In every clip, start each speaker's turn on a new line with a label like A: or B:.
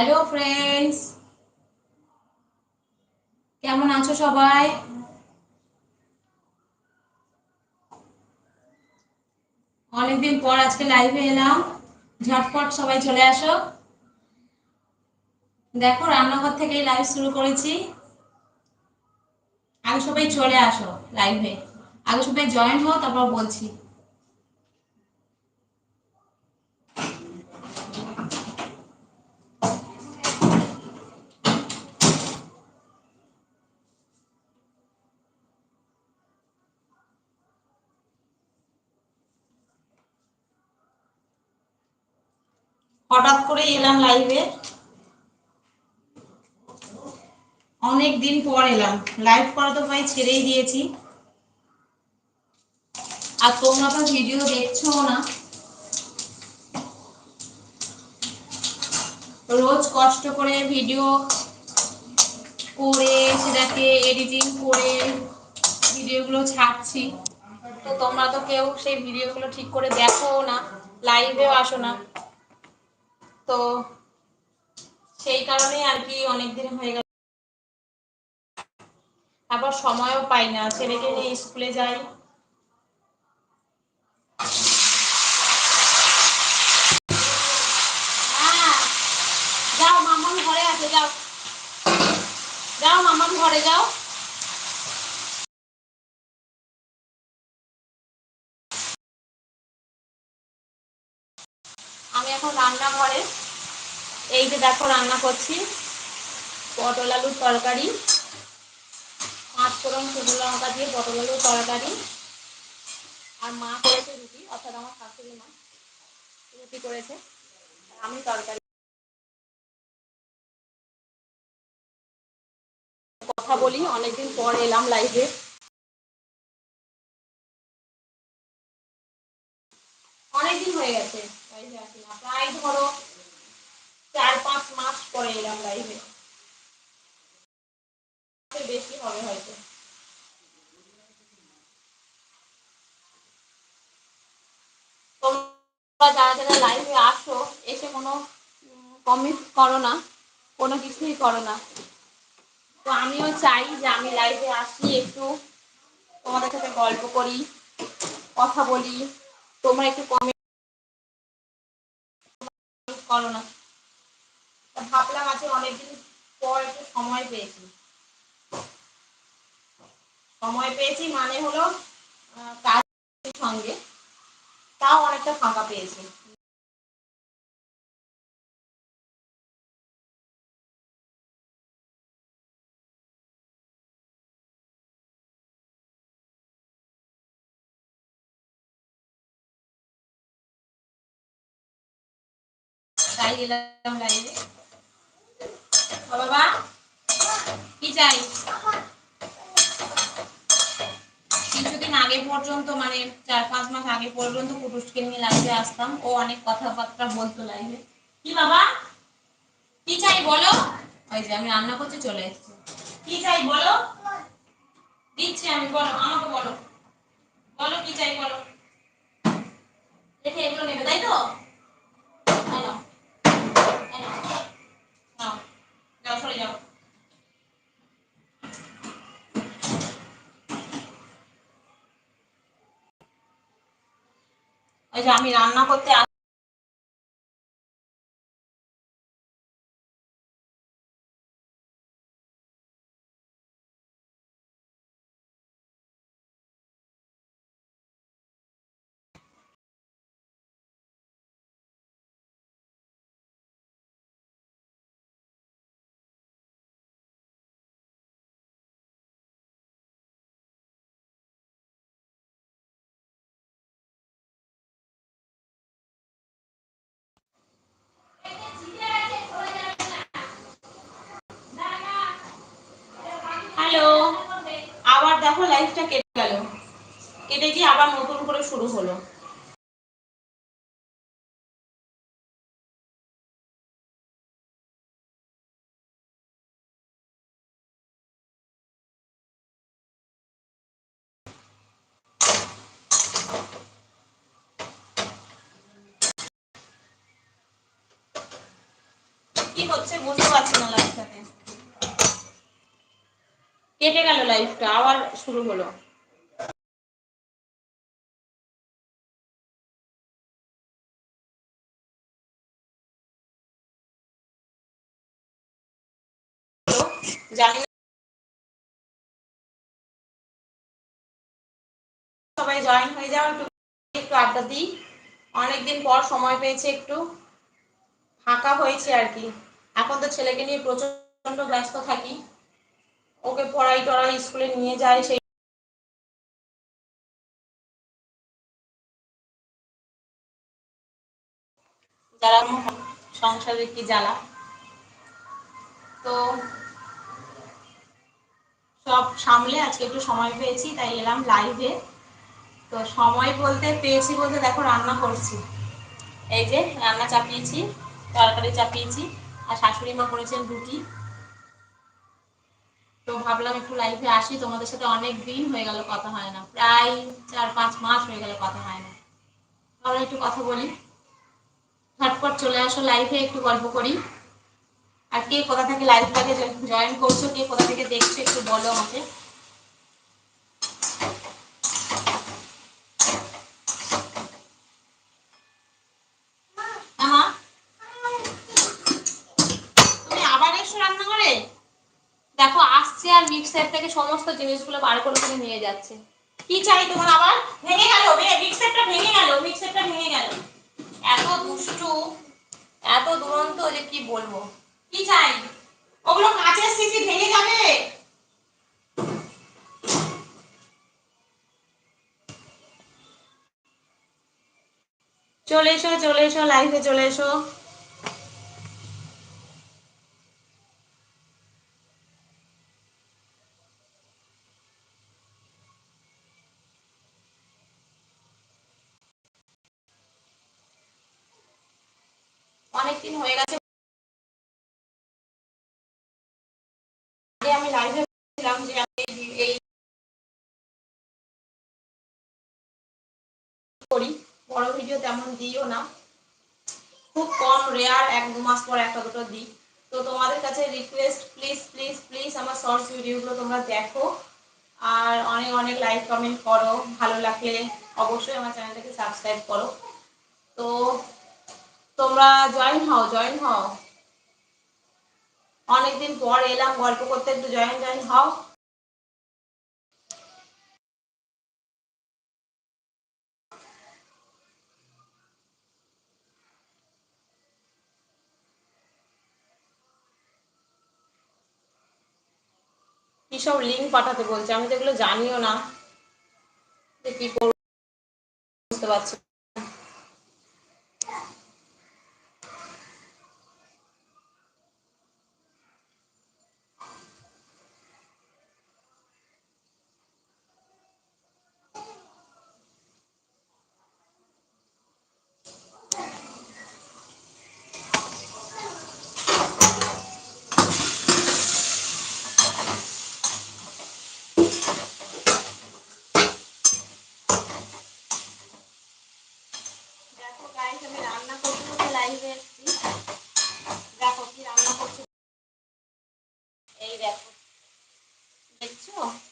A: Hello friends কেমন আছো সবাই? অনেকদিন পর আজকে লাইভে এলাম। ঝটপট সবাই চলে আসো। দেখো, রান্নাঘর থেকেই লাইভ শুরু করেছি। আগে সবাই চলে আসো লাইভে আগে সবাই জয়েন হও, তারপর বলছি। হঠাৎ করে এলাম লাইভে অনেক দিন পর এলাম। লাইভ করা তো ভাই ছেড়েই দিয়েছি। আর তোমরা তো ভিডিও দেখছ না। রোজ কষ্ট করে ভিডিও করে, সেটাকে এডিটিং করে ভিডিওগুলো ছাড়ছি। তো তোমরা তো কেউ সেই ভিডিওগুলো ঠিক করে দেখো না। লাইভেও আসো না। তো সেই কারণে আর কি অনেক দিন হয়ে গেল। আবার সময়ও পাই না। ছেলেকে নিয়ে স্কুলে যাই হ্যাঁ, যাও মামার ঘরে আছে যাও যাও মামার ঘরে যাও আমি এখন রান্নাঘরে এই যে দেখো রান্না করছি। পটল আলুর তরকারি, পাঁচ ফোড়ন শুকনো লঙ্কা দিয়ে পটল আলুর তরকারি। আর মা করেছে রুটি, অর্থাৎ আমার শাশুড়ি মা রুটি করেছে। আমি তরকারি কথা বলি, অনেকদিন পর এলাম লাইভে অনেকদিন হয়ে গেছে। প্রায় ধরো চার পাঁচ মাস পরে এলাম লাইভে বেশি হবে হয়তো। তোমরা যারা যারা লাইভে আসো, এসে কোনো কমেন্ট করো না, কোনো কিছুই করো না। তো আমিও চাই যে আমি লাইভে আসি, একটু তোমাদের সাথে গল্প করি, কথা বলি। তোমরা একটু কমেন্ট করো না। ভাবলাম আজকে অনেকদিন পর একটু সময় পেয়েছি। সময় পেয়েছি মানে হলো কাজের সঙ্গে, তাও অনেকটা ফাঁকা পেয়েছি। তাই এলাম লাইভে বাবা কিছুদিন আগে পর্যন্ত মানে চার পাঁচ মাস আগে পর্যন্ত নিয়ে আসতাম। ও অনেক কথাবার্তা বলতো রান্না করতে চলে এসেছি। বলো? দিচ্ছি আমি, বলো, আমাকে বলো। বলো, কি চাই বলো? দেখে, এগুলো নেবে, তাই তো? যাও সরে যাও ওই যে আমি রান্না করতে দেখো লাইফটা কেটে গেল। কেটে গিয়ে আবার নতুন করে শুরু হলো। কি হচ্ছে বুঝতে পারছি না লাইফটাতে কেটে গেল লাইফটা আবার শুরু হলো। সবাই জয়েন হয়ে যাও, একটু একটু আড্ডা দিই। অনেকদিন পর সময় পেয়েছে একটু। ফাঁকা হয়েছে আর কি। এখন তো ছেলেকে নিয়ে প্রচণ্ড ব্যস্ত থাকি। পড়াই টড়াই স্কুলে নিয়ে যায়, সেই যারা সংসারের কি জ্বালা। তো সব সামলে আজকে একটু সময় পেয়েছি, তাই এলাম লাইভে তো সময় বলতে, পেয়েছি বলতে দেখো রান্না করছি। এই যে রান্না চাপিয়েছি, তরকারি চাপিয়েছি, আর শাশুড়ি মা করেছেন রুটি। তো ভাবলাম একটু লাইভে আসি। তোমাদের সাথে অনেক দিন হয়ে গেল কথা হয় না। প্রায় চার পাঁচ মাস হয়ে গেল কথা হয় না। তাহলে একটু কথা বলি। ঝটপট চলে আসো লাইভে একটু গল্প করি। আর কে কোথা থেকে লাইভটাকে জয়েন করছ, কে কোথা থেকে দেখছ, একটু বলো আমাকে আহা, তুমি আবার এসো রান্না করে দেখো আসছে আর মিক্সার থেকে সমস্ত জিনিসগুলো বার করে করে নিয়ে যাচ্ছে। কি চাই তোমার আবার? ভেঙে গেল ভেঙে গেল ভেঙে গেল। এত দুষ্টু, এত দুরন্ত যে কি বলব? কি চাই? ওগুলো কাঁচের সিসি ভেঙে যাবে। চলে এসো চলে এসো লাইফে চলে এসো অনেকদিন হয়ে গেছে আগে আমি লাইভে ছিলাম যে আমি এই করি। বড় ভিডিও তেমন দিও না। খুব কম রেয়ার এক দু মাস পর একটা দুটো দিই। তো তোমাদের কাছে রিকোয়েস্ট প্লিজ প্লিজ প্লিজ আমার শর্টস ভিডিওগুলো তোমরা দেখো। আর অনেক অনেক লাইক কমেন্ট করো। ভালো লাগলে অবশ্যই আমার চ্যানেলটাকে সাবস্ক্রাইব করো। তো তোমরা জয়েন হও জয়েন হও। অনেকদিন পর এলাম, গল্প করতে একটু জয়েন জয়েন হও। কিসব লিঙ্ক পাঠাতে বলছে? আমি তো এগুলো জানিও না। কি করব, বুঝতে পারছি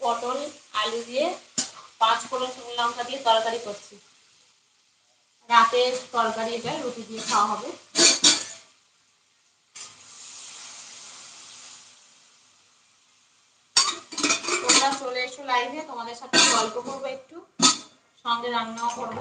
A: পটল, আলু দিয়ে পাঁচ ফোড়ন শুকনো লঙ্কা দিয়ে তরকারি করছি। রাতের তরকারি এটা রুটি দিয়ে খাওয়া হবে। তোমরা চলে এসো লাইভে তোমাদের সাথে গল্প করব একটু। সঙ্গে রান্নাও করব।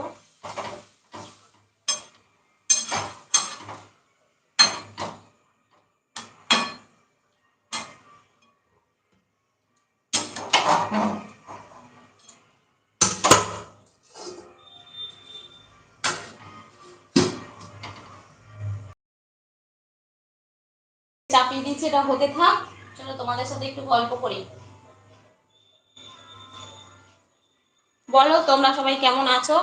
A: চাপিয়ে দিচ্ছি এটা হতে থাক। চলো তোমাদের সাথে একটু গল্প করি। বলো, তোমরা সবাই কেমন আছো?